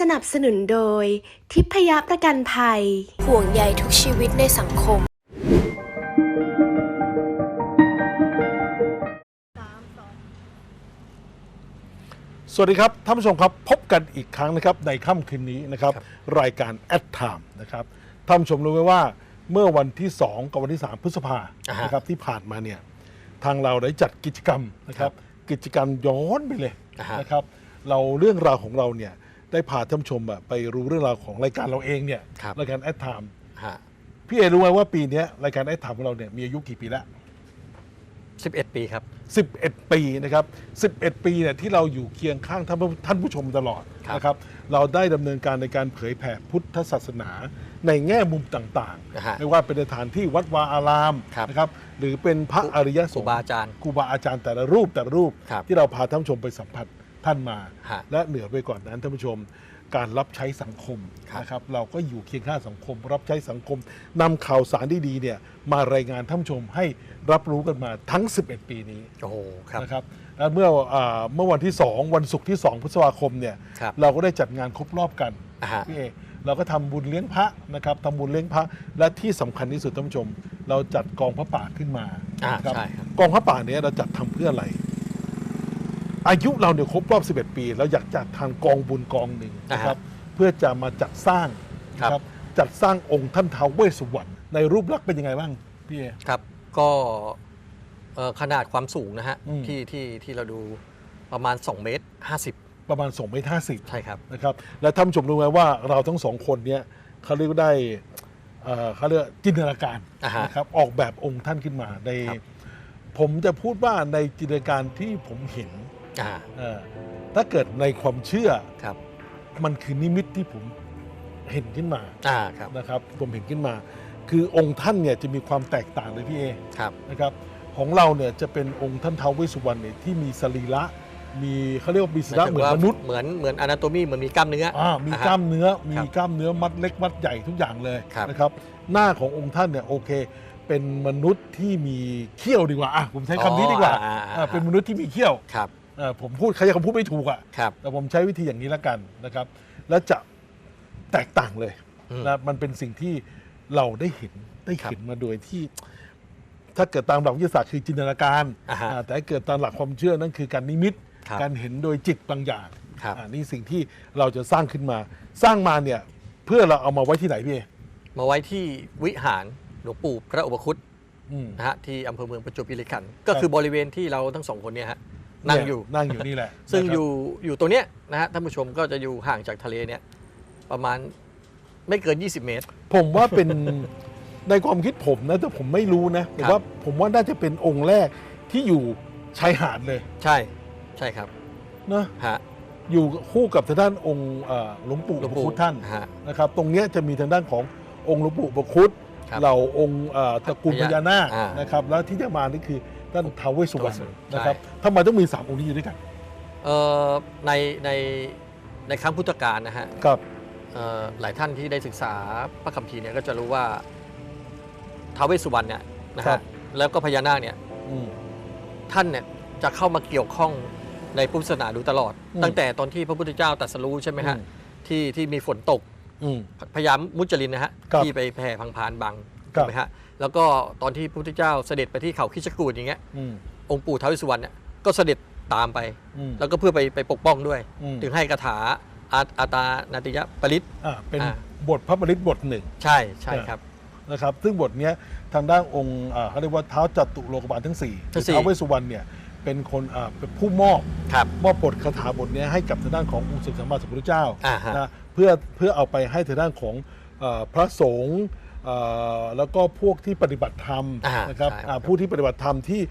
สนับสนุนโดย ทิพยประกันภัย ห่วงใยทุกชีวิตในสังคม สวัสดีครับท่านผู้ชมครับพบกันอีกครั้งนะครับในค่ำคืนนี้นะครับ รายการแอดไทม์นะครับท่านผู้ชมรู้ไหมว่าเมื่อวันที่ 2 กับวันที่ 3 พฤษภาอ่าฮะนะครับที่ผ่านมาเนี่ยทางเราได้จัดกิจกรรมนะครับ กิจกรรมย้อนไปเลยอ่าฮะ นะครับ เราเรื่องราวของเราเนี่ย ได้พาท่านผู้ชมอะไปรู้เรื่องราวของรายการเราเองเนี่ยครับ รายการแอดไทม์ฮะพี่เอรู้ไหมว่าปีเนี้ยรายการแอดไทม์ของเราเนี่ยมีอายุกี่ปีแล้ว 11 ปีครับ 11 ปีนะครับ 11 ปีเนี่ยที่เราอยู่เคียงข้างท่านผู้ท่านผู้ชมตลอดครับนะครับ เราได้ดำเนินการในการเผยแผ่พุทธศาสนาในแง่มุมต่างนะฮะๆ ไม่ว่าเป็นสถานที่วัดวาอารามครับ นะครับ หรือเป็นพระอริยสครูงฆ์บาอาจารย์ ครูบาอาจารย์แต่ละรูปแต่ละรูป ครับ ที่เราพาท่านผู้ชมไปสัมผัส ท่านมา ฮะและเหนือไปก่อนนั้นท่านผู้ชม การรับใช้สังคมครับ นะครับเราก็อยู่เคียงข้างสังคม รับใช้สังคมนำข่าวสารดีๆเนี่ยมารายงานท่านผู้ชมให้รับรู้กันมาทั้ง 11 ปีนี้ โอ้โหครับ นะครับและเมื่ออาเมื่อวันที่ 2 วันศุกร์ที่ 2 พฤษภาคมเนี่ยครับเราก็ได้จัดงานครบรอบกันอ่าฮะ พี่เอเราก็ทำบุญเลี้ยงพระนะครับทำบุญเลี้ยงพระและที่สำคัญที่สุดท่านผู้ชม เราจัดกองพระป่าขึ้นมาอ่านะครับใช่ครับ กองพระป่าเนี้เราจัดทำเพื่ออะไร อายุเราเนี่ยครบรอบ 11 ปี เราอยากจัดทางกองบุญกองหนึ่งนะครับเพื่อจะมาจัดสร้างครับนะจัดสร้างองค์ท่านท้าวเวสสุวรรณในรูปลักษณ์เป็นยังไงบ้างพี่เอ ครับก็เอ่อขนาดความสูงนะฮะอืม ที่ที่ที่เราดูประมาณ2เมตร50 ประมาณ2เมตรห้าสิบ ใช่ครับ นะครับและท่านผู้ชมรู้ไหมว่าเราทั้งสองคนเนี้ยเขาเรียกว่าได้เอ่อเขาเรียกว่าจินตนาการอ่าฮะนะครับออกแบบองค์ท่านขึ้นมาใน ครับผมจะพูดว่าในจินตนาการที่ผมเห็นอ่าเอ่อ ถ้าเกิดในความเชื่อครับ มันคือนิมิตที่ผมเห็นขึ้นมาอ่าครับนะครับ ผมเห็นขึ้นมา คือองค์ท่านเนี่ยจะมีความแตกต่างเลยพี่เอครับนะครับของเราเนี่ยจะเป็นองค์ท่านท้าวเวสสุวรรณเนี่ยที่มีสรีระมีเขาเรียกว่ามีสรีระเหมือนมนุษย์เหมือนเหมือนอนาโตมีเหมือนมีกล้ามเนื้อออ่ามีอ่ฮะกล้ามเนื้อมีครับกล้ามเนื้อมัดเล็กมัดใหญ่ทุกอย่างเลยครับนะครับ หน้าขององค์ท่านเนี่ยโอเค เป็นมนุษย์ที่มีเขี้ยวดีกว่าอะผมใช้คำนี้ดีกว่าอ๋ออ่าอ่าอ่าเป็นมนุษย์ที่มีเขี้ยวครับ อ่าผมพูดใครจะคำพูดไม่ถูกอะครับแต่ผมใช้วิธีอย่างนี้แล้วกันนะครับ และจะแตกต่างเลยอืม นะมันเป็นสิ่งที่เราได้เห็นได้ครับเห็นมาโดยที่ ถ้าเกิดตามหลักวิทยาศาสตร์คือจินตนาการอ่าฮะอ่าแต่ถ้าเกิดตามหลักความเชื่อนั่นคือการนิมิต ครับการเห็นโดยจิตบางอย่างครับ อ่านี่สิ่งที่เราจะสร้างขึ้นมา สร้างมาเนี่ยเพื่อเราเอามาไว้ที่ไหนพี่เอมาไว้ที่วิหารหลวงปู่พระอุปคุตอืม นะฮะที่อำเภอเมืองประจวบคีรีขันธ์ก็คือบริเวณที่เราทั้งสองคนเนี่ยฮะ นั่งอยู่เนั่งอยู่นี่แหละ ซึ่งนะครับอยู่อยู่ตรงเนี้ยนะฮะท่านผู้ชมก็จะอยู่ห่างจากทะเลเนี่ยประมาณไม่เกิน 20 เมตร ผมว่าเป็นในความคิดผมนะแต่ผมไม่รู้นะแต่ครับว่าผมว่าน่าจะเป็นองค์แรกที่อยู่ชายหาดเลย ใช่ใช่ครับนะฮะอยู่คู่กับทางด้านองค์เอ่อหลวงปู่หลอุวงปปู่คุตท่านฮะนะครับ ตรงเนี้ยจะมีทางด้านขององค์หลวงปู่อุปคุตครับเหล่าองค์เอ่อตระกูลพญานาคอ่านนะครับ แล้วที่จะมานี่คือ ท่านท้าวเวสสุวรรณใช่นะครับทำไมต้องมีสามองค์นี้อยู่ด้วยกันเอ่อในในในครั้งพุทธกาลนะฮะครับเอ่อหลายท่านที่ได้ศึกษาพระคัมภีร์เนี่ยก็จะรู้ว่าท้าวเวสสุวรรณเนี่ยนะครัฮะบแล้วก็พญานาคเนี่ยอืมท่านเนี่ยจะเข้ามาเกี่ยวข้องในพุทธศาสนาดูตลอดอืมตั้งแต่ตอนที่พระพุทธเจ้าตรัสรู้ใช่ไหมฮะอืมที่ที่มีฝนตกอืมพญามุจลินนะฮะครับที่ไปแผ่พังพานบังครัถูบกไหมฮะ แล้วก็ตอนที่พระพุทธเจ้าเสด็จไปที่เขาคิชกูดอย่างเงี้ยอืมองค์ปู่ท้าวเวสสุวรรณเนี่ยก็เสด็จตามไป อืม แล้วก็เพื่อไปไปปกป้องด้วย อืม ถึงให้คาถาอาอาตานาติยะปริศอ่าเป็นอ่า บทพระบริตบทหนึ่ง ใช่ใช่ครับ นะครับซึ่งบทเนี้ยทางด้านองค์อ่าเขาเรียกว่าเท้าจัตุโลกบาลทั้งสี่ทั้งสี่ ท้าวเวสสุวรรณเนี่ยเป็นคนอ่าเป็นผู้มอบครับ มอบบทคาถาบทเนี้ยให้กับทางด้านขององค์สมเด็จสัมมาสัมพุทธเจ้าอ่าฮะนะเพื่อเพื่อเอาไปให้ทางด้านของเอ่อพระสงฆ์เอ่อ แล้วก็พวกที่ปฏิบัติธรรมอ่านะครับใช่ครับอ่าผู้ที่ปฏิบัติธรรมที่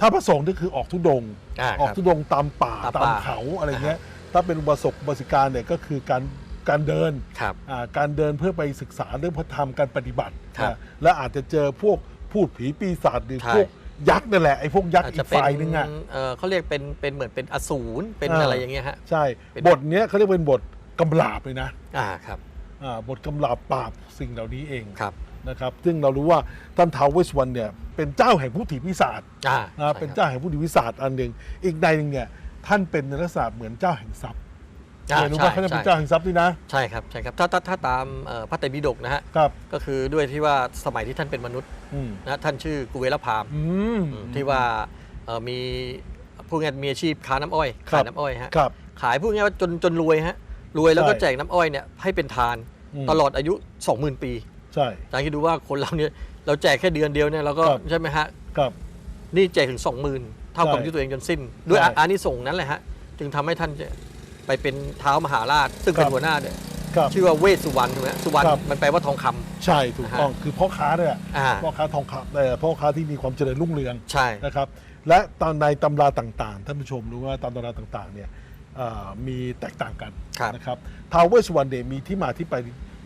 ถ้าพระสงฆ์นี่คือออกทุดงค์อ่าออกครับทุดงค์ตามป่าตามตามป่า เขาอะไรเงี้ยถ้าเป็นอุบาสกอุบาสิกาเนี่ยก็คือการการเดิน ครับ อ่าการเดินเพื่อไปศึกษาเรื่องพระธรรมการปฏิบัติครับนะและอาจจะเจอพวกพูดผีปีศาจหรือใช่ พวกยักษ์นั่นแหละไอ้พวกยักษ์อาจอีจะกเป็นฝ่ายนึงอะ เอ่อเขาเรียกเป็นเป็นเหมือนเป็นอสูรเป็นอ่า อะไรอย่างเงี้ยฮะ ใช่เป็น บทเนี้ยเขาเรียกเป็นบทกำลาบเลยนะ อ่าครับอ่า บทกำลาบปราบสิ่งเหล่านี้เองครับนะครับซึ่งเรารู้ว่าท่านท้าวเวสสวรรณเนี่ยเป็นเจ้าแห่งผู้ถีปีศาจอ่านะเป็นเจ้าแห่งผู้ถีปีศาจอันหนึ่งอีกใดหนึ่งเนี่ยท่านเป็นในลักษณะเหมือนเจ้าแห่งทรัพย์อ่าเคยรู้ใช่ว่าเขาจะเป็นใช่เจ้าแห่งทรัพย์นี่นะใช่ครับใช่ครับถ้าถ้าถ้าตามเอ่อพระไตรปิฎกนะฮะครับก็คือด้วยที่ว่าสมัยที่ท่านเป็นมนุษย์อืมนะท่านชื่อกุเวลพรามอืมที่ว่าเอ่อมีผู้งานมีอาชีพค้าน้ำอ้อยครัขายบน้ำอ้อยฮะครับขายพูดง่ายๆว่าจนจนรวยฮะ รวยแล้วก็ใช่แจกน้ำอ้อยเนี่ยให้เป็นทานอืม ตลอดอายุ 20,000 ปีใช่ อาจารย์คิดดูว่าคนเราเนี่ยเราแจกแค่เดือนเดียวเนี่ยเราก็ครับ ใช่ไหมฮะ ครับ นี่แจกถึง 20,000 เท่ากับใช่ที่ตัวเองจนสิ้น ด้วยใช่อานิสงส์นั้นแหละฮะ จึงทำให้ท่านไปเป็นเท้ามหาราช ซึ่งเป็นครับ หัวหน้าเนี่ยครับ ชื่อว่าเวสสุวรรณถูกไหมสุวรรณครับ มันแปลว่าทองคำ ใช่ถูกต้องนะฮะคือพ่อค้าเนี่ยอ่า พ่อค้าทองคำเอ่อพ่อค้าที่มีความเจริญรุ่งเรืองใช่ นะครับ และตอนในตำราต่างๆท่านผู้ชมรู้ว่าตามตำราต่างๆเนี่ยเอ่อ มีแตกต่างกันครับนะครับท้าวเวสสวรรณเนี่ยมีที่มาที่ไป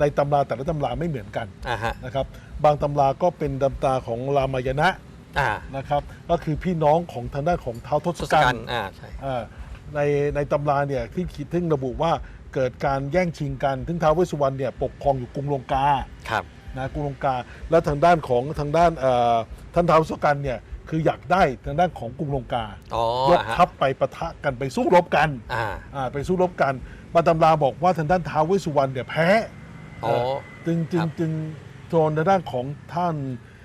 ในตำราแต่ละตำราไม่เหมือนกันอ่าฮะนะครับบางตำราก็เป็นตำราของรามายณะอ่านะครับก็คือพี่น้องของทางด้านของเท้าวทศทศกักัณณฐ์ฐ์อ่าใช่อ่าในในตำราเนี่ยที่ขีดทึ่งระบุว่าเกิดการแย่งชิงกันซึ่งท้าวเวสสุวรรณเนี่ยปกครองอยู่กรุงลงกาครับนะกรุงลงกา แล้วทางด้านของทางด้านเอ่อท่านท้าวทศกัณฐ์เนี่ย คืออยากได้ทางด้านของกรุงลงกาอ๋อยกทัพไปปะทะกันไปสู้รบกันอ่าอ่าไปสู้รบกันบางตำราบอกว่าทางด้านท้าวเวสสุวรรณเนี่ยแพ้อ๋อจึงจึคงรับจึงโจรทางด้านของท่าน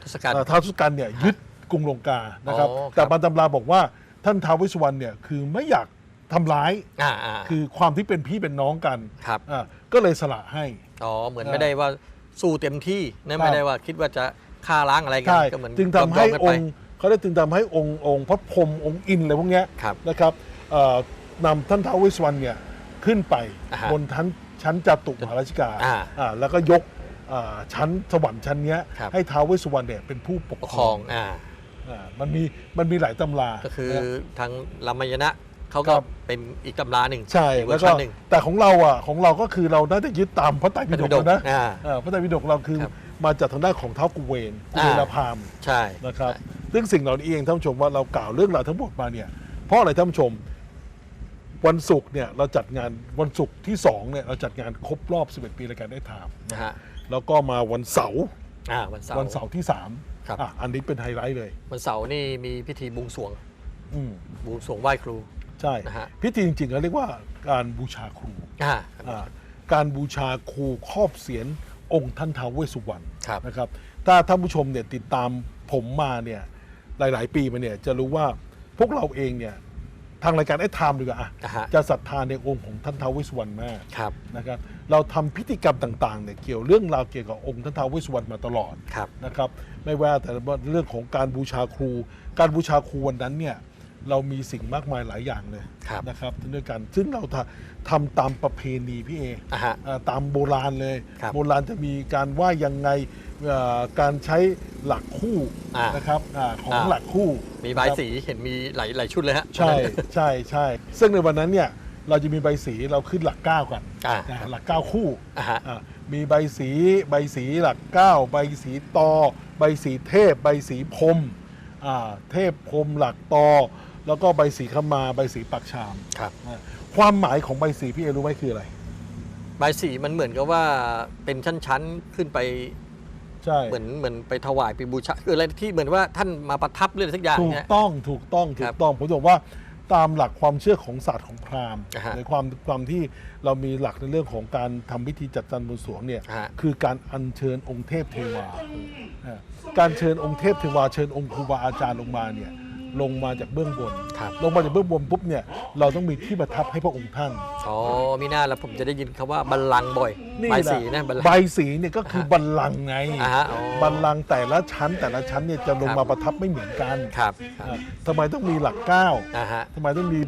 ทศกัณฐ์เอ่อท้าวสุกันเนี่ยยึดกรุงลงกานะครับอ๋อครับแต่บางตำราบอกว่าท่านท้าววิสวรรณเนี่ยคือไม่อยากทำร้ายอ่าอ่าคือความที่เป็นพี่เป็นน้องกันครับอ่าก็เลยสละให้อ๋อเหมือนอ่าไม่ได้ว่าสู้เต็มที่นะครับไม่ได้ว่าคิดว่าจะฆ่าล้างอะไรกัใช่ก็เหมือนจึงทำให้ยมๆกันอไปงค์ เขาได้จึงทำให้องค์องค์พระพรหมองค์อินทร์อะไรพวกเนี้ยครับ นะครับเอ่อนำท่านท้าววิสวรรณเนี่ยขึ้นไปอ่าฮะบนชั้นชั้นจตุมหาราชิกาอ่าอ่าแล้วก็ยกอ่าชั้นสวรรค์ชั้นเนี้ยครับ ให้ท้าววิสวรรณเนี่ยเป็นผู้ปกปกคครรอองงอ่าอ่ามันมีมันมีหลายตำราก็คือนะ ทางรามายณะเขาคก็รับ เป็นอีกตำราหนึ่งใช่อีกเวอแล้วร์ก็ชันหนึ่งแต่ของเราอะของเราก็คือเราน่าจะยึดตามพระไตรปิฎกพระไตรปิฎกนะ อ่า เออพระไตรปิฎกเราคือครับมาจากทางด้านของเท้ากุเวนกุเวอ่าลพราหมณ์ใช่นะครับ ซึ่งสิ่งเหล่านี้เองท่านผู้ชมว่าเรากล่าวเรื่องราวทั้งหมดมาเนี่ยเพราะอะไรท่านผู้ชม วันศุกร์เนี่ยเราจัดงานวันศุกร์ที่สองเนี่ยเราจัดงานครบรอบ 11 ปีรายการได้ถามนะฮะแล้วก็มาวันเสาร์อ่าวันเสาร์วันเสาร์ที่สามครับ อะอันนี้เป็นไฮไลท์เลยวันเสาร์นี่มีพิธีบวงสรวงอืมบวงสรวงไหว้ครู ใช่นะฮะ พิธีจริงๆเขาเรียกว่าการบูชาครูอ่าอ่าการบูชาครูครอบเสียนองค์ท่านท้าวเวสสุวรรณครับ นะครับ ถ้าท่านผู้ชมเนี่ยติดตามผมมาเนี่ย หลาย ๆ ปีมาเนี่ยจะรู้ว่าพวกเราเองเนี่ยทางรายการไอ้ไทม์ดีกว่าอะอ่าฮะ จะศรัทธาในองค์ของท่านท้าวเวสสุวรรณมาก ครับนะครับเราทำพิธีกรรมต่างๆเนี่ยเกี่ยวเรื่องราวเกี่ยวกับองค์ท่านท้าวเวสสุวรรณมาตลอดครับ นะครับไม่ว่าแต่ว่าเรื่องของการบูชาครู การบูชาครูวันนั้นเนี่ย เรามีสิ่งมากมายหลายอย่างเลยครับนะครับด้วยกันซึ่งเราทำทำตามประเพณีพี่เออ่าฮะเอ่อตามโบราณเลย ครับโบราณจะมีการไหว่ายังไงเอ่อการใช้หลักคู่อ่านนะครับอาของอ่า หลักคู่มีบายนะครับสีเห็นมีหลายหลายชุดเลยฮะใช่ใช่ใช่ซึ่งในวันนั้นเนี่ยเราจะมีใบสีเราขึ้นหลักเก้ากันอ่านะหลักเก้าคู่ อ่าฮะ อ่ามีใบสีใบสีหลักเก้าใบสีตอ ใบสีเทพ ใบสีพรหมอ่าเทพพรหมหลักตอ แล้วก็ใบสีขมาใบสีปักชามครับอ่าความหมายของใบสีพี่เอรู้ไหมคืออะไรบายสีมันเหมือนกับว่าเป็นชั้นๆขึ้นไปใช่ เหมือนเหมือนไปถวายไปบูชาคืออะไรที่เหมือนว่าท่านมาประทับเรื่องอะไรสักอย่างถูกเนี่ย ต้องถูกต้องคถูรักบต้องผมจะบอกว่าตามหลักความเชื่อของศาสตร์ของพราหมณ์อ่าฮะในความความที่เรามีหลักในเรื่องของการทำพิธีจัดจันทร์บวงสรวงเนี่ยอ่าฮะ คือการอัญเชิญองค์เทพเทวาอ่าการเชิญองค์เทพเทวาเชิญองค์ครูบาอาจารย์ลงมาเนี่ย ลงมาจากเบื้องบน ครับลงมาจากเบื้องบนปุ๊บเนี่ยเราต้องมีที่ประทับให้พระองค์ท่าน อ๋อมีหน้าแล้วผมจะได้ยินคำว่าบัลลังก์บ่อยนี่บายแหละสีนะบัลลังใบก์ สีเนี่ยก็คืออ่าฮะบัลลังก์ไงอ่าฮะอ๋อ บัลลังก์แต่ละชั้นแต่ละชั้นเนี่ยจะลงครับมาประทับไม่เหมือนกันครับครับอ่าทำไมต้องมีหลักเก้าอ่าฮะทำไมต้องมี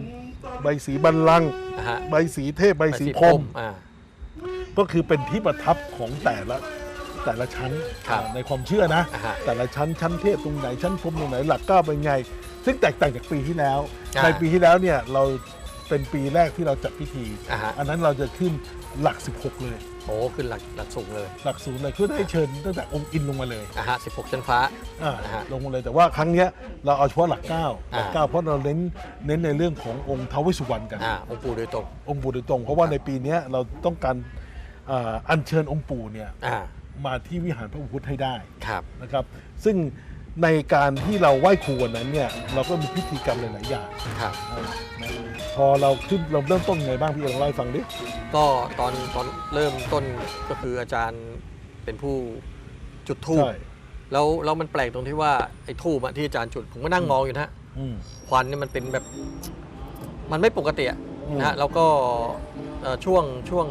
ใบสีบัลลังก์อ่าฮะใบสีเทพใบสีใบพรหม อ่า ก็คือเป็นที่ประทับของแต่ละแต่ละชั้นครับในความเชื่อนะ อ่าฮะแต่ละชั้นชั้นเทพตรงไหนชั้นพรหมตรงไหนหลักเก้าเป็นไง ซึ่งแตกต่างจากปีที่แล้ว อ่าในปีที่แล้วเนี่ยเราเป็นปีแรกที่เราจัดพิธี อ่าฮะ อันนั้นเราจะขึ้นหลัก 16 เลย โอ้ขึ้นหลักหลักสูงเลยหลักศูนย์เลยคือได้เชิญตั้งแต่องค์อินลงมาเลยอะฮะ16 ชั้นฟ้า อ่าอ่าฮะลงมาเลยแต่ว่าครั้งเนี้ยเราเอาเฉพาะหลักเก้าหลัก อ่าเก้าเพราะเราเน้นเน้นในเรื่องขององค์ท้าวเวสสุวรรณกัน อ่าองค์ปู่โดยตรงองค์ปู่โดยตรง เพราะว่าในปีเนี้ยเราต้องการอ่าอัญเชิญองค์ปู่เนี่ยอ่ามาที่วิหารพระอุพุทธให้ได้ ครับ นะครับซึ่ง ในการที่เราไหว้ครูวันนั้นเนี่ยเราก็มีพิธีกรรมหลายๆอย่างครับอ่านะพอเราขึ้นเราเริ่มต้นไงบ้างพี่เอกลองเล่าให้ฟังดิก็ตอนตอนเริ่มต้นก็คืออาจารย์เป็นผู้จุดธูปใช่ แล้วแล้วมันแปลกตรงที่ว่าไอ้ทูบที่อาจารย์จุดผมก็นั่งมองอยู่นะฮะอืม ควันเนี่ยมันเป็นแบบ มันไม่ปกติอะอืม นะฮะแล้วก็เอ่อช่วงช่วง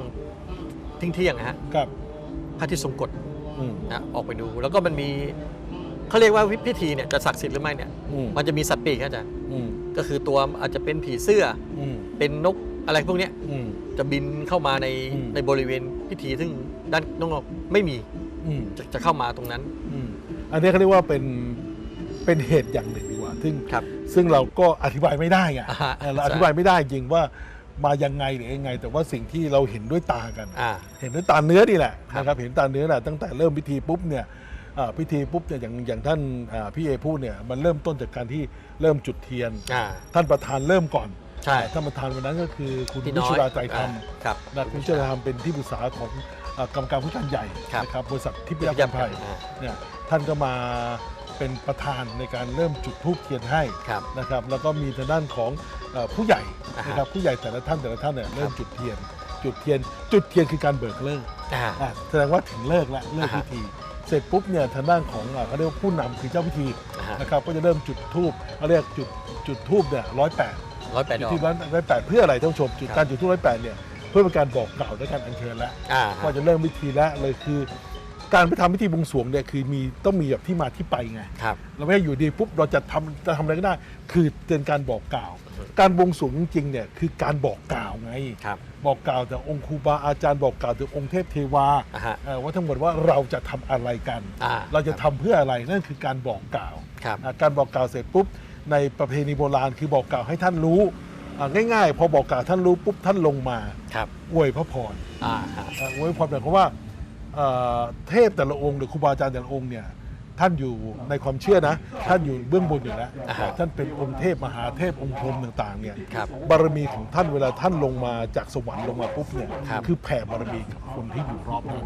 ทิ้งเที่ยงๆนะฮะครับพระอาทิตย์ทรงกฎอืมนะออกไปดู แล้วก็มันมี เขาเรียกว่าพิธีเนี่ยจะศักดิ์สิทธิ์หรือไม่เนี่ยอืมมันจะมีสัตว์ปีกครับอาจารย์อืมก็คือตัวอาจจะเป็นผีเสื้ออืมเป็นนกอะไรพวกเนี้ยอืมจะบินเข้ามาในอืมในบริเวณพิธีซึ่งด้านนอกๆไม่มีอืมจะจะเข้ามาตรงนั้นอืมอันนี้เขาเรียกว่าเป็นเป็นเหตุอย่างหนึ่งดีกว่า ซึ่งครับซึ่งเราก็อธิบายไม่ได้ไงอ่าฮะเออเราใช่อธิบายไม่ได้จริงว่ามายังไงหรือยังไง แต่ว่าสิ่งที่เราเห็นด้วยตากันอ่าเห็นด้วยตาเนื้อนี่แหละครับนะครับเห็นตาเนื้อแหละตั้งแต่เริ่มพิธีปุ๊บเนี่ยอ่า พิธีปุ๊บเนี่ยอย่างอย่างท่านอ่าพี่เอพูดเนี่ยมันเริ่มต้นจากการที่เริ่มจุดเทียนอ่าท่านประธานเริ่มก่อนใช่ท่านประธานวันนั้นก็คือคุณพี่วิน้อยชุราใจธรรมอ่าครับนะคุณวิชุราธรรมเป็นที่ปรึกษาของอ่ากรรมการผู้จัดใหญ่ครับนะครับบริษัททิพยทิพยการภัยอ่าเนี่ยท่านก็มาเป็นประธานในการเริ่มจุดธูปเทียนให้ครับนะครับแล้วก็มีทางด้านของเอ่อผู้ใหญ่อ่าฮะนะครับผู้ใหญ่แต่ละท่านแต่ละท่านเนี่ยเริ่มจุดเทียน จุดเทียนจุดเทียนคือการเบิกเลิกอ่าอะแสดงว่าถึงเลิกแล้วเลิกอ่าฮะพิธี เสร็จปุ๊บเนี่ยทางด้านของอะเขาเรียกว่าผู้นำคือเจ้าพิธีอ่าฮะนะครับก็จะเริ่มจุดธูปเขาเรียกจุดจุดธูปเนี่ยร้อยแปดร้อยแปดจุดดอกที่ร้อยแปดเพื่ออะไรท่านผู้ชมจุดครับ การจุดธูปร้อยแปดเนี่ยเพื่อเป็นการบอกกล่าวและการอัญเชิญแล้ว อ่าว่าจะเริ่มพิธีแล้วเลยคือ การไปทำพิธีบวงสรวงเนี่ยคือมีต้องมีแบบที่มาที่ไปไงครับ เราไม่ได้อยู่ดีปุ๊บเราจะทำจะทำอะไรก็ได้ คือเป็นการบอกกล่าว การบวงสรวงจริงๆเนี่ยคือการบอกกล่าวไง ครับ บอกกล่าวจากองค์ครูบาอาจารย์บอกกล่าวจากองค์เทพเทวาอ่าฮะเอ่อว่าทั้งหมดว่าเราจะทำอะไรกัน อ่าเราจะทำเพื่ออะไรนั่นคือการบอกกล่าวครับ อ่าการบอกกล่าวเสร็จปุ๊บในประเพณีโบราณคือบอกกล่าวให้ท่านรู้อ่าง่าย ๆ พอบอกกล่าวท่านรู้ปุ๊บท่านลงมาครับอวยพระพร อ่าฮะ อ่าอวยพรหมายความว่า เอ่อเทพแต่ละองค์หรือครูบาอาจารย์แต่ละองค์เนี่ยท่านอยู่ในความเชื่อนะ ท่านอยู่เบื้องบนอยู่แล้วอ่าฮะท่านเป็นองค์เทพมหาเทพองค์พรหมต่างๆเนี่ยครับบารมีของท่านเวลาท่านลงมาจากสวรรค์ลงมาปุ๊บเนี่ยครับคือแผ่บารมีกับคนที่อยู่รอบนั้น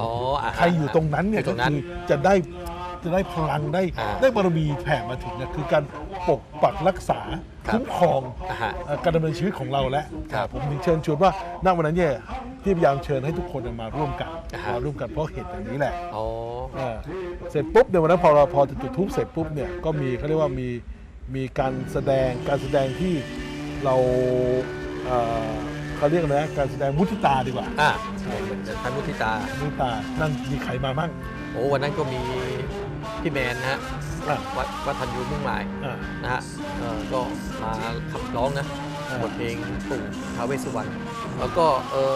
อ๋ออ่าฮะใครอยู่ตรงนั้นเนี่ยอยู่ตก็รงนั้น คือจะได้ จะได้พลังได้อ่าได้บารมีแผ่มาถึงเนี่ยคือการปกปักรักษาครับคุ้มครองอ่าฮะเอ่อการดำเนินชีวิตของเราแล้วครับ ผมถึงเชิญชวนว่าณวันนั้นเนี่ยที่พยายามเชิญให้ทุกคนมาร่วมกันอ่าฮะมาร่วมกันเพราะเหตุอย่างนี้แหละ อ๋อ เออเสร็จปุ๊บในวันนั้นพอเราพอจะจุดทูปเสร็จปุ๊บเนี่ยก็มีเขาเรียกว่ามีมีการแสดงการแสดงที่เราเอ่อเขาเรียกอะไรนะการแสดงมุทิตาดีกว่าอ่าเหมือนท่านมุทิตามุทิตานั่นมีใครมามั่งโอ้วันนั้นก็มี พี่แมนนะฮะอะวัดวัดทันยูมุ่งหมายอ่า นะฮะเอ่อก็มาขับร้องนะอ่าบทเพลงปู่ท้าวเวสสุวรรณแล้วก็เออ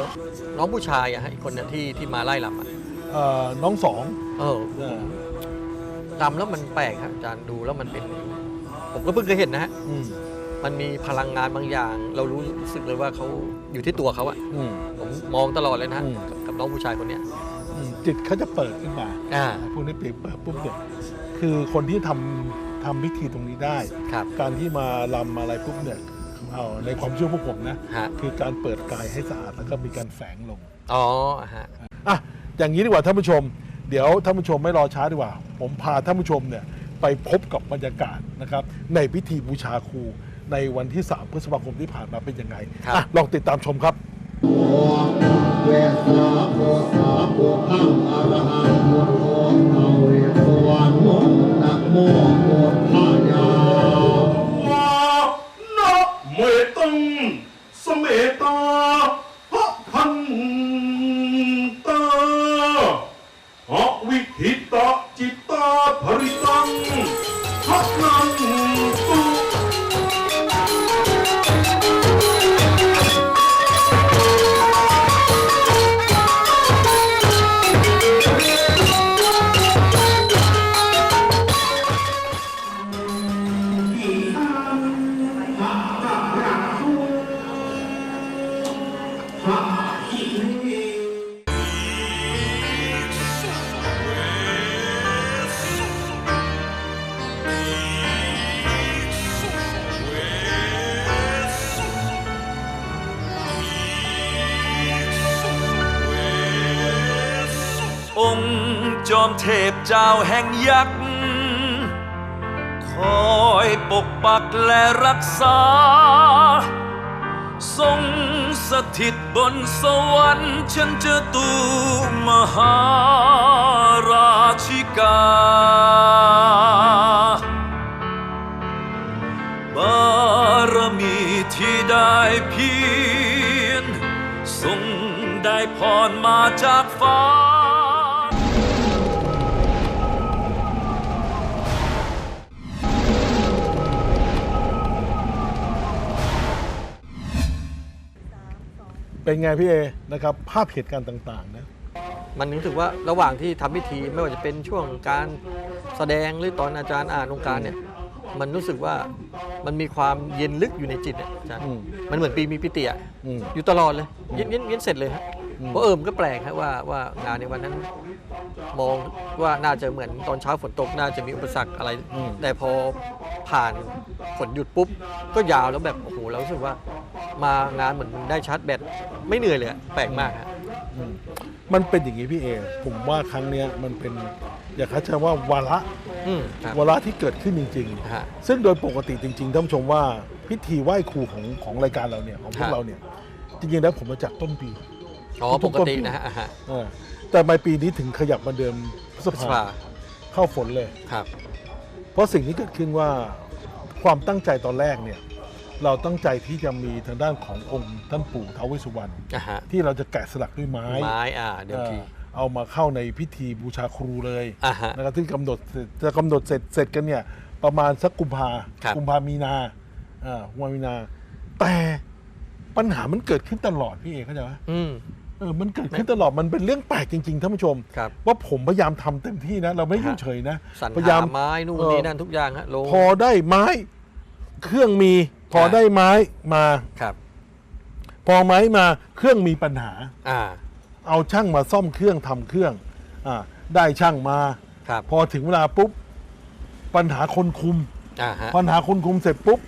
น้องผู้ชายอะฮะอีกคนเนี่ยที่ที่มาไล่ลำอะเอ่อน้องสองเออเอ่อลำแล้วมันแปลกครับอาจารย์ดูแล้วมันเป็น ผมก็เพิ่งเคยเห็นนะฮะอืมมันมีพลังงานบางอย่าง เรารู้สึกเลยว่าเขาอยู่ที่ตัวเขาอะอืม ผมมองตลอดเลยนะฮะอืม กับกับน้องผู้ชายคนเนี้ยอืม จิตเขาจะเปิดขึ้นมาอ่า พวกนี้เปิดเปิดปุ๊บเนี่ยคือคนที่ทำทำพิธีตรงนี้ได้ ครับ การที่มาลำมาอะไรปุ๊บเนี่ยเอาในความเชื่อพวกผมนะ ฮะ คือการเปิดกายให้สะอาดแล้วก็มีการแฝงลง อ๋อฮะ อะอย่างนี้ดีกว่าท่านผู้ชม เดี๋ยวท่านผู้ชมไม่รอช้าดีกว่า ผมพาท่านผู้ชมเนี่ยไปพบกับบรรยากาศนะครับ ในพิธีบูชาครูในวันที่ 3 พฤษภาคมที่ผ่านมาเป็นยังไงครับ อะลองติดตามชมครับ เวสาโพสาโพอังอรหังพุทโธภเวสวรรณนะโม มเทพเจ้าแห่งยักษ์ คอยปกปักและรักษา ทรงสถิตบนสวรรค์ฉันจะตูมหาราชิกา บารมีที่ได้เพียรทรงได้พรมาจากฟ้า เป็นไงพี่เอนะครับภาพเหตุการณ์ต่างๆนะมันรู้สึกว่าระหว่างที่ทำพิธีไม่ว่าจะเป็นช่วงการแสดงหรือตอนอาจารย์อ่านองค์การเนี่ยมันรู้สึกว่ามันมีความเย็นลึกอยู่ในจิตอะอาจารย์อืมมันเหมือนปีมีปิติอะอืมอยู่ตลอดเลยเย็นเย็นเย็นเสร็จเลยฮะอืมเพราะเออมันก็แปลกฮะว่าว่างานในวันนั้น มองว่าน่าจะเหมือนตอนเช้าฝนตกน่าจะมีอุปสรรคอะไร อืม แต่พอผ่านฝนหยุดปุ๊บ ก็ยาวแล้วแบบโอ้โหเรารู้สึกว่ามางานเหมือนได้ชาร์จแบตไม่เหนื่อยเลยอะแปลกมากฮะ อืมมันเป็นอย่างนี้พี่เอผมว่าครั้งเนี้ยมันเป็นอย่าคัดใช้ว่าวาระอืมครับ วาระที่เกิดขึ้นจริงฮะๆซึ่งโดยปกติจริงๆท่านผู้ชมว่าพิธีไหว้ครูของของรายการเราเนี่ยของพวครักบเราเนี่ยจริงๆแล้วผมมาจากต้นปี อ๋อทุปกกต้นติปีนะฮะอ่าฮะเออแต่มาปีนี้ถึงขยับมาเดือนพฤษพฤษภาภาเข้าฝนเลย ครับ เพราะสิ่งที่เกิดขึ้นว่าความตั้งใจตอนแรกเนี่ย เราตั้งใจที่จะมีทางด้านขององค์ท่านปู่ท้าวเวสสุวรรณอ่าฮะ ที่เราจะแกะสลักด้วยไม้ไม้อ่าเดิมทีเอ่อเอามาเข้าในพิธีบูชาครูเลยอ่าฮะ นะครับที่กำหนดเสร็จจะกำหนดเสร็จเสร็จกันเนี่ย ประมาณสักกุมภาครับ กุมภามีนาอ่ากุมภามีนา แต่ปัญหามันเกิดขึ้นตลอดพี่เอกเข้าใจไหม อืม เออมันเกิดขึ้นตลอดมันเป็นเรื่องแปลกจริงๆท่านผู้ชม ครับว่าผมพยายามทำเต็มที่นะ เราไม่อยู่ฮะเฉยนะสรรพยายาหาม ไม้นู่นเออนี่นั่นทุกอย่างฮะโลพอได้ไม้เครื่องมี พอฮะได้ไม้มา ครับ พอไม้มาเครื่องมีปัญหา อ่าเอาช่างมาซ่อมเครื่องทำเครื่องอ่าได้ช่างมา ครับพอถึงเวลาปุ๊บ ปัญหาคนคุม อ่าฮะปัญหาคนคุมเสร็จปุ๊บ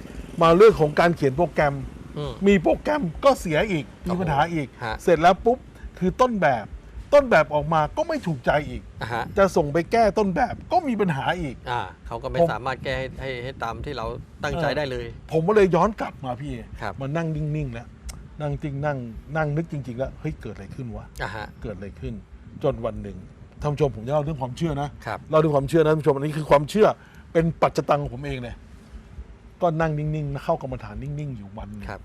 มาเรื่องของการเขียนโปรแกรมอื มมีโปรแกรมก็เสียอีกมีโอ้โหปัญหาอีกฮะเสร็จแล้วปุ๊บคือต้นแบบต้นแบบออกมาก็ไม่ถูกใจอีกอ่าฮะจะส่งไปแก้ต้นแบบก็มีปัญหาอีกอ่าเขาก็ไม่ผมสามารถแก้ให้ให้ให้ตามที่เราตั้งใจเออได้เลย ผมก็เลยย้อนกลับมาพี่ครับมานั่งนิ่งๆแล้วนั่งจริงนั่งนั่งนึกจริง ๆ แล้วเฮ้ยเกิดอะไรขึ้นวะอ่าฮะเกิดอะไรขึ้น จนวันหนึ่งท่านผู้ชมผมจะเล่าเรื่องความเชื่อนะครับเล่าเรื่องความเชื่อนะท่านผู้ชมอันนี้คือความเชื่อเป็นปัจจตังของผมเองเลย ก็นั่งนิ่งๆเข้ากรรมฐานนิ่ง ๆ อยู่วันหนึงครับ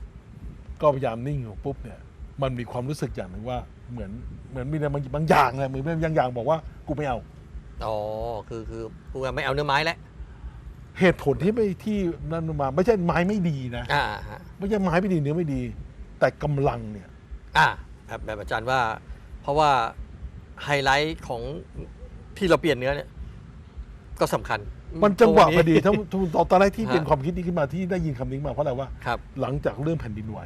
ก็พยายามนิ่งอยู่ปุ๊บเนี่ย มันมีความรู้สึกอย่างหนึ่งว่าเหมือนเหมือนมีอะไรบางบางอย่างเลยเหมือนบางอย่างบอกว่ากูไม่เอา อ๋อ คือคือพูดง่ายๆไม่เอาเนื้อไม้แล้วเหตุผลที่ไม่ที่นั่นมา ไม่ใช่ไม้ไม่ดีนะอ่าฮะไม่ใช่ไม้ไม่ดีเนื้อไม่ดี แต่กำลังเนี่ย อ่าแบบแบบอาจารย์ว่า เพราะว่าไฮไลท์ของที่เราเปลี่ยนเนื้อเนี่ย ก็สำคัญ มันจังหวะตัพอดีทั้งตอนตอนแรกที่ฮะเป็นความคิดนี้ขึ้นมาที่ได้ยินคำนี้มาเพราะอะไรว่า ครับ หลังจากเรื่องแผ่นดินไหว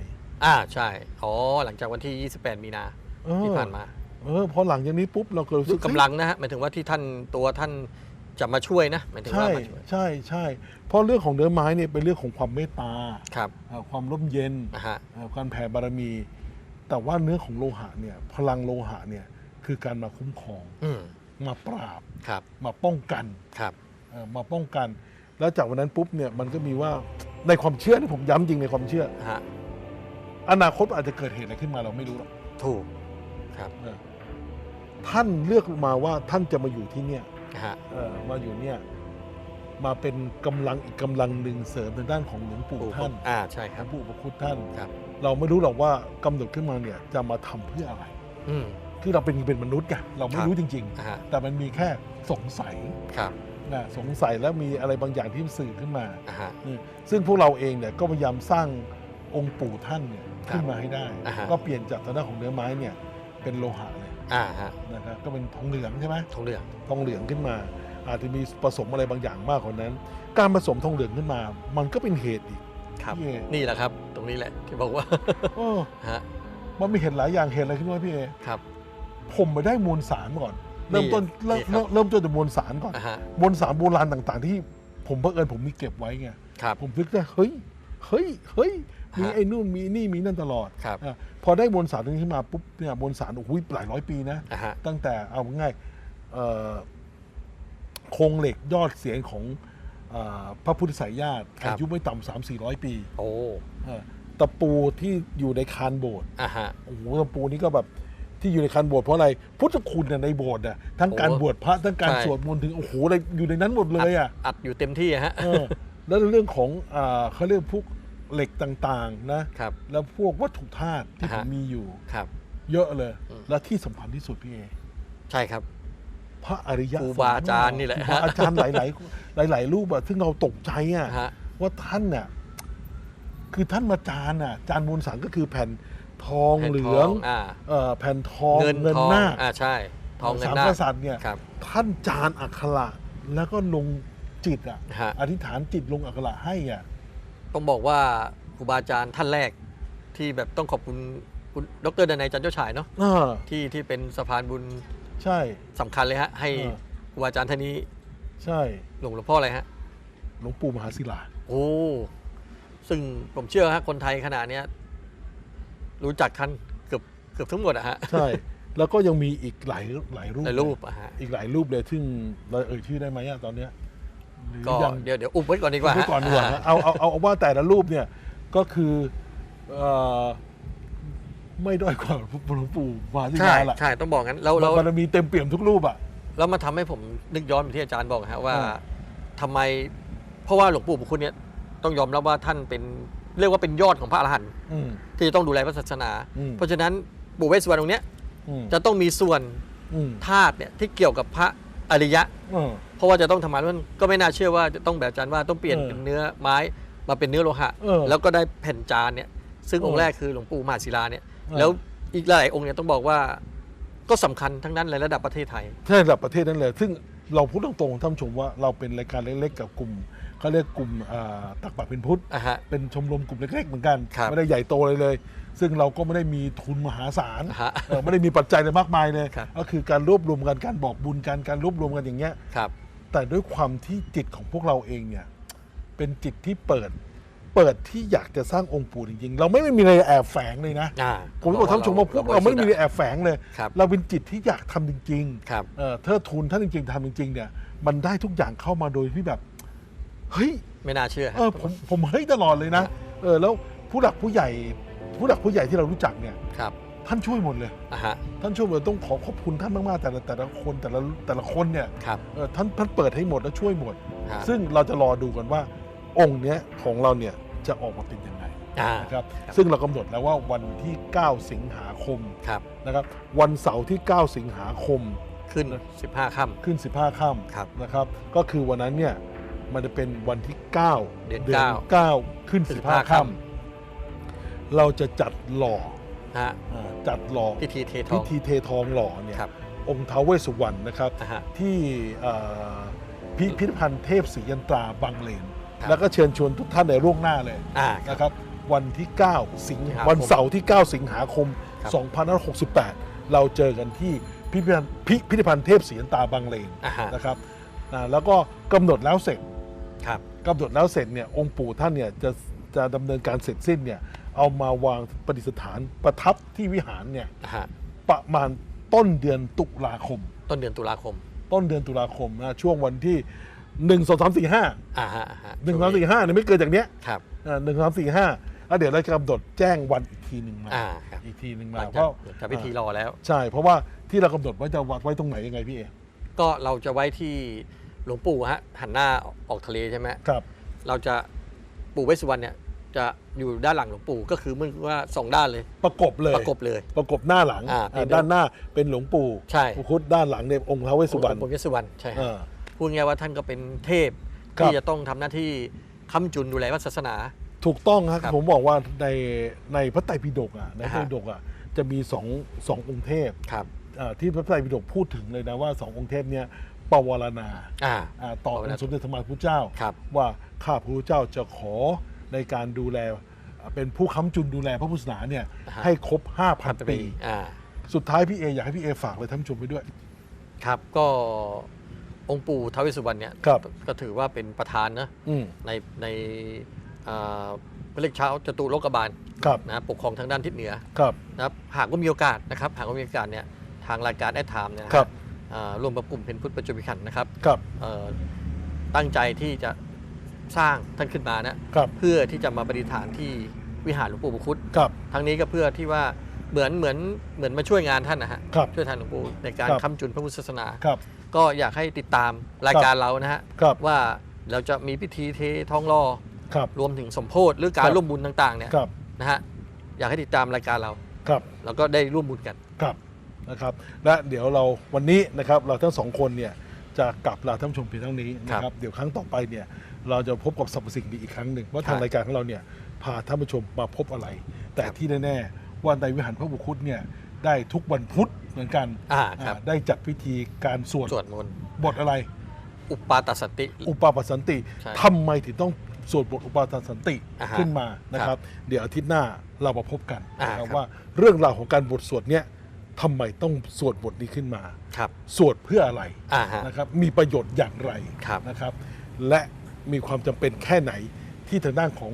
อ่าใช่ อ๋อ หลังจากวันที่ 28 มีนาเออที่ผ่านมาเออพอหลังจากนี้ปุ๊บเราก็รู้สึคือกกำลังนะฮะหมายถึงว่าที่ท่านตัวท่านจะมาช่วยนะหมายถึงใช่ว่ามาช่วย ใช่ใช่เพราะเรื่องของเนื้อไม้เนี่ยเป็นเรื่องของความเมตตาครับเอ่อความร่มเย็นอ่าฮะ เอ่อการแผ่บารมี แต่ว่าเนื้อของโลหะเนี่ยพลังโลหะเนี่ยคือการมาคุ้มครองอืมมาปราบ ครับ มาป้องกัน ครับเอ่อมาป้องกัน แล้วจากวันนั้นปุ๊บเนี่ยมันก็มีว่าในความเชื่อที่ผมย้ำจริงในความเชื่อ ฮะอนาคตอาจจะเกิดเหตุอะไรขึ้นมาเราไม่รู้หรอกถูกครับเออท่านเลือกมาว่าท่านจะมาอยู่ที่เนี่ย ฮะเอ่อมาอยู่เนี่ยมาเป็นกำลังอีกกำลังหนึ่งเสริมในด้านของหลวงปู่ถูกท่านอ่าใช่คหลรัวบ งปู่ประคุณท่าน ครับ เราไม่รู้หรอกว่ากำหนดขึ้นมาเนี่ยจะมาทำเพื่ออะไร อืม คือเราเป็นเป็นมนุษย์ไงเราไม่ครับ รู้จริง อ่าฮะๆ แต่มันมีแค่สงสัย ครับ นะสงสัยแล้วมีอะไรบางอย่างที่สื่อขึ้นมา อ่าฮะอืมซึ่งพวกเราเองเนี่ยก็พยายามสร้างองค์ปู่ท่านเนี่ยครับขึ้นมาให้ได้ อ่าฮะ ก็เปลี่ยนจากทางด้านของเนื้อไม้เนี่ยเป็นโลหะเลยอ่าฮะนะครับก็เป็นทองเหลืองใช่ไหมทองเหลือง ทองเหลืองขึ้นมา อาจจะมีผสมอะไรบางอย่างมากกว่านั้น การผสมทองเหลืองขึ้นมา มันก็เป็นเหตุอีก ครับ พี่เอ นี่แหละครับ ตรงนี้แหละที่บอกว่า โอ้ฮะ มันมีเหตุหลายอย่างเหตุอะไรขึ้นมาพี่เอครับ ผมไปได้มวลสารก่อน เริ่มต้นนี่เริ่มครับเริ่มเริ่มต้นจากมวลสารก่อน อ่าฮะ มวลสารโบราณต่างๆ ที่ผมเพิ่งเอิญผมมีเก็บไว้ไง ครับ ผมนึกได้เฮ้ย เฮ้ย เฮ้ย มีฮะไอ้นู่นมีนี่มีนั่นตลอดครับ อะพอได้มวลสารตรงนี้ขึ้นมาปุ๊บเนี่ยมวลสารโอ้โหหลายร้อยปีนะ อ่าฮะ ตั้งแต่เอาง่ายๆเอ่อโครงเหล็กยอดเสียงของเออพระพุทธสายญาติครับ อายุไม่ต่ำสามสี่ร้อยปีโอ้เออตะปูที่อยู่ในคานโบสถ์อ่าฮะ โอ้โหตะปูนี่ก็แบบ ที่อยู่ในคานโบสถ์เพราะอะไรพุทธคุณเนี่ยในโบสถ์อะทั้งการโอ้บวชพระทั้งการใช่ สวดมนต์ถึงโอ้โหอะไรอยู่ในนั้นหมดเลยอะ อัดอยู่เต็มที่อะฮะ เออแล้วเรื่องของอ่าเขาเรียกพวกเหล็กต่างๆนะครับ แล้วพวกวัตถุธาตุที่ผอ่ามฮะมีอยู่ ครับ เยอะเลย อืม และที่สำคัญที่สุดพี่เอใช่ครับ พระอริยะครูบาอาจารย์นี่แหละ ครูบาอาจารย์หลาย ๆ หลาย ๆ รูปอะซึ่งเราตกใจอะฮะ ว่าท่านน่ะคือท่านมาจานอะจานมูลสังก็คือแผ่น ทองแผ่นเหลืทองอ่าเอ่อแผ่นทองเงินเงินทองหน้าคอ่าใช่ทองเงินสามหน้ากษัตริย์เนี่ยครับ ท่านจานอักขระแล้วก็ลงจิตอะฮะ อธิษฐานจิตลงอักขระให้อะ ต้องบอกว่าครูบาอาจารย์ท่านแรกที่แบบต้องขอบคุณคุณดรดนัยจันเจ้าฉายเนาะอ่า ที่ที่เป็นสะพานบุญใช่ สำคัญเลยฮะ ให้เออ ครูบาอาจารย์ท่านนี้ใช่หลวงหลวงพ่ออะไรฮะ หลวงปู่มหาศิลา โอ้ ซึ่งผมเชื่อฮะคนไทยขนาดเนี้ย รู้จักกันเกือบเกือบทั้งหมดอะฮะ ใช่ แล้วก็ยังมีอีกหลายหลายรูปในรูปอะฮะ อีกหลายรูปเลยซึ่งเราเอ่ยชื่อได้ไหมอะตอนเนี้ยหรือก็ยัง เดี๋ยวเดี๋ยวอุบไว้ก่อนดีกว่าไว้ฮะก่อนดีกว่านะเอาเอาเอาเอาว่าแต่ละรูปเนี่ยก็คือเอ่อไม่ด้อยกว่าหลวงปู่มหาศิใช่ลาแหละใช่ต้องบอกงั้นแล้วแล้ว บารมีเต็มเปี่ยมทุกรูปอะ แล้วมาทำให้ผมนึกย้อนไปที่อาจารย์บอกฮะว่าอ่า ทำไม เพราะว่าหลวงปู่บุคคลเนี่ยต้องยอมรับว่าท่านเป็น เรียกว่าเป็นยอดของพระอรหันต์อืม ที่จะต้องดูแลพระศาสนา อืม เพราะฉะนั้นปู่เวสสุวรรณองค์เนี้ยอืมจะต้องมีส่วนอืมธาตุเนี่ยที่เกี่ยวกับพระอริยะ เออ เพราะว่าจะต้องทำมาแล้วมันก็ไม่น่าเชื่อว่าจะต้องแบบอาจารย์ว่าต้องเปลี่ยนเออเป็นเนื้อไม้มาเป็นเนื้อโลหะ เออแล้วก็ได้แผ่นจานเนี่ยซึ่งองเอค์อแรกคือหลวงปู่มหาศิลาเนี่ยเออ แล้วอีกหลายๆองค์เนี่ยต้องบอกว่าก็สำคัญทั้งนั้นในระดับประเทศไทยใช่ระดับประเทศนั้นเลย ซึ่งเราพูดตรงๆท่านผู้ชมว่าเราเป็นรายการเล็กๆกับกลุ่ม เขาเรียกกลุ่มอ่าตักบาตรเป็นพุทธ อะฮะ เป็นชมรมกลุ่มเล็กๆเหมือนกัน ครับไม่ได้ใหญ่โตเลยเลย ซึ่งเราก็ไม่ได้มีทุนมหาศาลฮะเออไม่ได้มีปัจจัยอะไรมากมายเลย ครับ ก็คือการรวบรวมกันการบอกบุญกันการรวบรวมกันอย่างเงี้ย ครับ แต่ด้วยความที่จิตของพวกเราเองเนี่ย เป็นจิตที่เปิด เปิดที่อยากจะสร้างองค์ปู่จริงๆ เราไม่มีอะไรแอบแฝงเลยนะอ่าผมบอกท่านผู้ชมว่าพวกเราไม่มีอะไรแอบแฝงเลย ครับเราเป็นจิตที่อยากทำจริงครับ ๆเออเทิดทูนท่านจริงๆทำจริงๆเนี่ยมันได้ทุกอย่างเข้ามาโดยที่แบบ เฮ้ยไม่น่าเชื่อฮะเออผมผมเฮ้ยตลอดเลยนะเออแล้วผู้หลักผู้ใหญ่ ผู้หลักผู้ใหญ่ที่เรารู้จักเนี่ยครับ ท่านช่วยหมดเลยอะฮะท่านช่วยหมดต้องขอขอบคุณท่านมากๆแต่ละแต่ละคนแต่ละแต่ละคนเนี่ยครับเออท่านท่านเปิดให้หมดแล้วช่วยหมด ฮะซึ่งเราจะรอดูกันว่า องค์เนี้ยของเราเนี่ยจะออกมาเป็นยังไงอ่านะครับครับซึ่งเรากำหนดแล้วว่าวันที่ 9 สิงหาคมครับนะครับวันเสาร์ที่ 9 สิงหาคมขึ้น 15ค่ำ ขึ้น 15 ค่ำครับ นะครับ ก็คือวันนั้นเนี่ย มันจะเป็นวันที่ 9 เดือนเก้าขึ้น15 15ค่ำเราจะจัดหล่อฮะอ่าจัดหล่อพิธีเททพิองธีเททองหล่อเนี่ย ครับองค์ท้าวเวสสุวรรณนะครับ อะฮะ ที่เอ่อพิพิธภัณฑ์เทพศรียันตราบางเลน ครับ แล้วก็เชิญชวนทุกท่านในร่วงหน้าเลยอ่านะครับ วันที่9สิงสิงหาคมวันเสาร์ที่ 9 สิงหาคม ครับ 2568 เราเจอกันที่พิพิธภัณฑ์พิพิธภัณฑ์เทพศรียันตราบางเลนอะฮะ นะครับอ่าแล้วก็กำหนดแล้วเสร็จ ครับกำหนดแล้วเสร็จเนี่ยองค์ปู่ท่านเนี่ยจะจะดำเนินการเสร็จสิ้นเนี่ยเอามาวางประดิษฐานประทับที่วิหารเนี่ยอะฮะประมาณต้นเดือนตุลาคม ต้นเดือนตุลาคมต้นเดือนตุลาคมนะช่วงวันที่หนึ่งสองสามสี่ห้าอ่าฮะอ่าฮะหนึ่งสามสี่ห้าเนี่ยไม่เกินจากเนี้ยครับ หนึ่งสามสี่ห้าแล้วเดี๋ยวเราจะกำหนดแจ้งวันอีกทีหนึ่งมาอ่าครับอีกทีหนึ่งหมาลังเพจากราะจะพิธีรอแล้ว ใช่ เพราะว่าที่เรากำหนดไว้จะวัดไว้ตรงไหนยังไงพี่เอ ก็เราจะไว้ที่ หลวงปู่ฮะหันหน้าออกทะเลใช่ไหมครับ เราจะปู่เวสสุวรรณเนี่ยจะอยู่ด้านหลังหลวงปู่ก็คือมึงว่าสองด้านเลย ประกบเลย ประกบเลย ประกบหน้าหลังอ่าอ่าด้านหน้าเป็นหลวงปู่ใช่อุคุดด้านหลังเนี่ยองค์ท้าวเวสสุวรรณ ปู่เวสสุวรรณใช่ฮะ อ่า พูดง่ายๆว่าท่านก็เป็นเทพครับ ที่จะต้องทำหน้าที่ค้ำจุนดูแลพระศาสนา ถูกต้องครับครับผมบอกว่าในในพระไตรปิฎกอะในพระอ่าไตรฮะปิฎกอะจะมีสองสององค์เทพครับ อ่าที่พระไตรปิฎกพูดถึงเลยนะว่าสององค์เทพเนี่ย ปวารณาอ่า อ่าต่อปอวารงณาค์สมเด็จสมมาพุทธเจ้า ครับ ว่าข้าพระพุทธเจ้าจะขอในการดูแลอ่าเป็นผู้ค้ำจุนดูแลพระพุทธศาสนาเนี่ยอ่าฮะให้ครบพัน5,000 ปี อ่า สุดท้ายพี่เออยากให้พี่เอฝากเลยท่านผู้ชมไปด้วย ครับก็องค์ปู่ท้าวเวสสุวรรณเนี่ยครับ ก็ถือว่าเป็นประธานนะอืมในในอ่าเรียกเช้าจตุโลกบาลครับนะปกครองทางด้านทิศเหนือครับ นะครับหากว่ามีโอกาสนะครับหากว่ามีโอกาสเนี่ยทางรายการแอดไทม์เนี่ยนะครับอ่า ร่วมกับกลุ่มเพนพุทธประจุพิขันธ์นะครับครับเอ่อตั้งใจที่จะสร้างท่านขึ้นมานะครับเพื่อที่จะมาประดิษฐานที่วิหารหลวงปู่บุคุตครับทั้งนี้ก็เพื่อที่ว่าเหมือนเหมือนเหมือนมาช่วยงานท่านนะฮะครับช่วยท่านหลวงปู่ในการครับค้ำจุนพระพุทธศาสนาครับก็อยากให้ติดตามรายการเรานะฮะครับว่าเราจะมีพิธีเททองล่อครับรวมถึงสมโพธิหรือการครับร่วมบุญต่างๆเนี่ยครับนะฮะอยากให้ติดตามรายการเราครับแล้วก็ได้ร่วมบุญกันครับ นะครับและเดี๋ยวเราวันนี้นะครับเราทั้งสองคนเนี่ยจะกลับลาท่านผู้ชมเพียงเท่านี้นะคครัรับบเดี๋ยวครั้งต่อไปเนี่ยเราจะพบกับสรรพสิ่งดีอีกครั้งหนึ่งว่าครัทางบรายการของเราเนี่ยพาท่านผู้ชมมาพบอะไร แต่ครับที่แน่ๆว่าในวิหารพระบุคุตเนี่ยได้ทุกวันพุธเหมือนกันอ่าครับ อ่าได้จัดพิธีการสวดสวดมนต์บทอะไร อุปาตสันติ อุปาปสันติใช่ทำไมถึงต้องสวดบทอุปาปสันติอ่าฮะขึ้นมานะครับ เดี๋ยวอาทิตย์หน้าเรามาพบกันอ่านะครับครับ ว่าเรื่องราวของการบทสวดเนี่ย ทำไมต้องสวดบทนี้ขึ้นมา ครับสวดเพื่ออะไรอ่าฮะ นะครับ มีประโยชน์อย่างไรครับ นะครับ และมีความจำเป็นแค่ไหนที่ทางด้านของ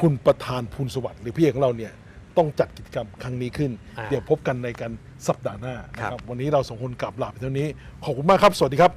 คุณประธานภูลสวัสดิ์หรือพี่เอกของเราเนี่ยต้องจัดกิจกรรมครั้งนี้ขึ้น อ่าเดี๋ยวพบกันในกันสัปดาห์หน้านะคครัรับบวันนี้เราสองคนกลับลาไปเท่านี้ ขอบคุณมากครับ สวัสดีครับ